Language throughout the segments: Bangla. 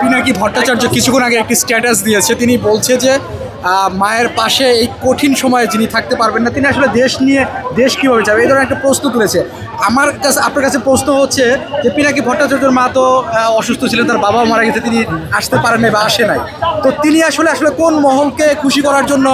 পিনাকি ভট্টাচার্য কিছুক্ষণ আগে একটি স্ট্যাটাস দিয়েছে। তিনি বলছে যে মায়ের পাশে এই কঠিন সময়ে যিনি থাকতে পারবেন না, তিনি আসলে দেশ নিয়ে দেশ কীভাবে যাবে? এই ধরনের একটা প্রশ্ন তুলেছে। আমার কাছে আপনার কাছে প্রশ্ন হচ্ছে যে, পিনাকি ভট্টাচার্যর মা তো অসুস্থ ছিলেন, তার বাবাও মারা গেছে, তিনি আসতে পারেন নাই বা আসে নাই। তো তিনি আসলে আসলে কোন মহলকে খুশি করার জন্য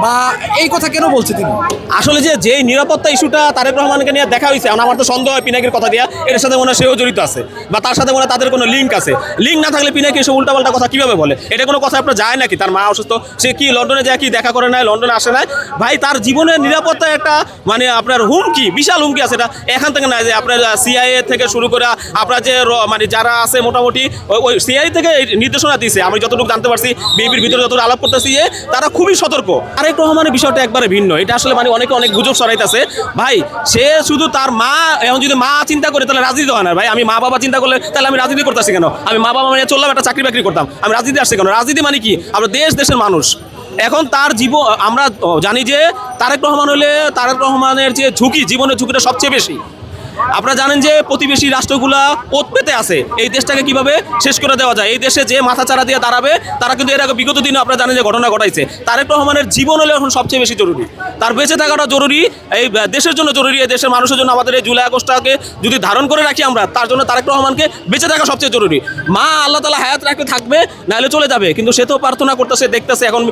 বা এই কথা কেন বলছে তিনি? আসলে যে যে নিরাপত্তা ইস্যুটা তারেক রহমানকে নিয়ে দেখা হয়েছে, আমার তো সন্দেহ হয় পিনাকির কথা দিয়া এর সাথে মনে হয় সেও জড়িত আছে, বা তার সাথে মনে তাদের কোনো লিঙ্ক আছে। লিঙ্ক না থাকলে পিনাকি এসে উল্টাপাল্টা কথা কীভাবে বলে? এটা কোনো কথা আপনার যায় নাকি? তার মা অসুস্থ, সে কি লন্ডনে যায়, কি দেখা করে নাই লন্ডনে আসে নাই? ভাই, তার জীবনের নিরাপত্তা একটা মানে আপনার হুমকি, বিশাল হুমকি আছে এটা। এখান থেকে না যে আপনার সিআইএ থেকে শুরু করে, আপনার যে মানে যারা আছে মোটামুটি, ওই- ওই সিআই থেকে নির্দেশনা দিয়েছে আমি যতটুকু জানতে পারছি বিএপির ভিতরে যতটুকু আলাপ করতেছি যে তারা খুবই সতর্ক। আরেক রহমানের বিষয়টা একবারে ভিন্ন। এটা আসলে মানে অনেকে অনেক গুজব ছড়াইতেছে। ভাই, সে শুধু তার মা, এখন যদি মা চিন্তা করে, তাহলে রাজনীতি হয় না। ভাই, আমি মা বাবা চিন্তা করলে, তাহলে আমি রাজনীতি করতেছি কেন? আমি মা বাবা মানে চললাম, একটা চাকরি বাকরি করতাম। আমি রাজনীতি আসছি কেন? রাজনীতি মানে কি? আমরা দেশ, দেশের মানুষ। এখন তার জীবন, আমরা জানি যে তারেক রহমান হলে তারেক রহমানের যে ঝুঁকি, জীবনের ঝুঁকিটা সবচেয়ে বেশি। আপনারা জানেন যে প্রতিবেশী রাষ্ট্রগুলা পথ পেতে আছে। এই দেশটাকে কীভাবে শেষ করে দেওয়া যায়? এই দেশে যে মাথা চারা দিয়ে দাঁড়াবে, তারা কিন্তু এর আগে বিগত দিনে আপনারা জানেন যে ঘটনা ঘটাইছে। তারেক রহমানের জীবন হলে এখন সবচেয়ে বেশি জরুরি। তার বেঁচে থাকাটা জরুরি, এই দেশের জন্য জরুরি, এই দেশের মানুষের জন্য আমাদের এই জুলাই আগস্টটাকে যদি ধারণ করে রাখি আমরা, তার জন্য তারেক রহমানকে বেঁচে থাকা সবচেয়ে জরুরি। মা আল্লাহ তালা হায়াত রাখতে থাকবে, নাহলে চলে যাবে। কিন্তু সে তো প্রার্থনা করতেছে, দেখতেছে এখন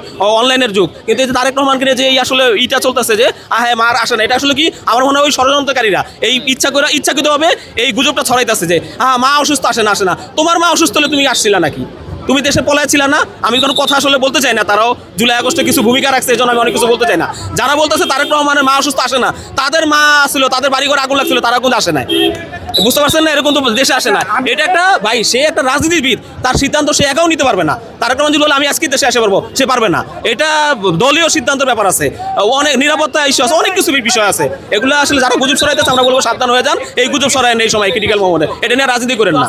অনলাইনের যুগ। কিন্তু এই যে তারেক রহমানকে যে এই আসলে ইটা চলতেছে যে হ্যাঁ মার আসে না। এটা আসলে কি? আমার মনে হয় ওই ষড়যন্ত্রকারীরা। এই ইচ্ছা করে ইচ্ছাকৃতভাবে এই গুজবটা ছড়াইতেছে যে হ্যাঁ মা অসুস্থ আসে না আসে না। তোমার মা অসুস্থ হলে তুমি আসছিলা নাকি? তুমি দেশে পলায় ছিল না? আমি কোনো কথা আসলে বলতে চাই না। তারাও জুলাই, আগস্টে কিছু ভূমিকা রাখছে এই জন্য আমি অনেক কিছু বলতে চাই না। যারা বলতেছে তারেক রহমানের মা অসুস্থ আসে না, তাদের মা আসলো তাদের বাড়িঘর আগুন লাগছিল, তারা কিন্তু আসে নাই। বুঝতে পারছেন না? এরকম তো দেশে আসে না। এটা একটা ভাই সে একটা রাজনীতিবিদ তার সিদ্ধান্ত সে একাও নিতে পারবে না। তারেক রহমান মানুষ বলে আমি আজকে দেশে আসে পারব। সে পারবে না। এটা দলীয় সিদ্ধান্তের ব্যাপার আছে। অনেক নিরাপত্তা ইস্যু আছে অনেক কিছু বিষয় আছে। এগুলো আসলে যারা গুজব সরাইতেছে আমরা বলব সাবধান হয়ে যান। এই গুজব সরাই নেই সময় ক্রিটিক্যাল মোমেন্টে এটা নিয়ে রাজনীতি করেন না।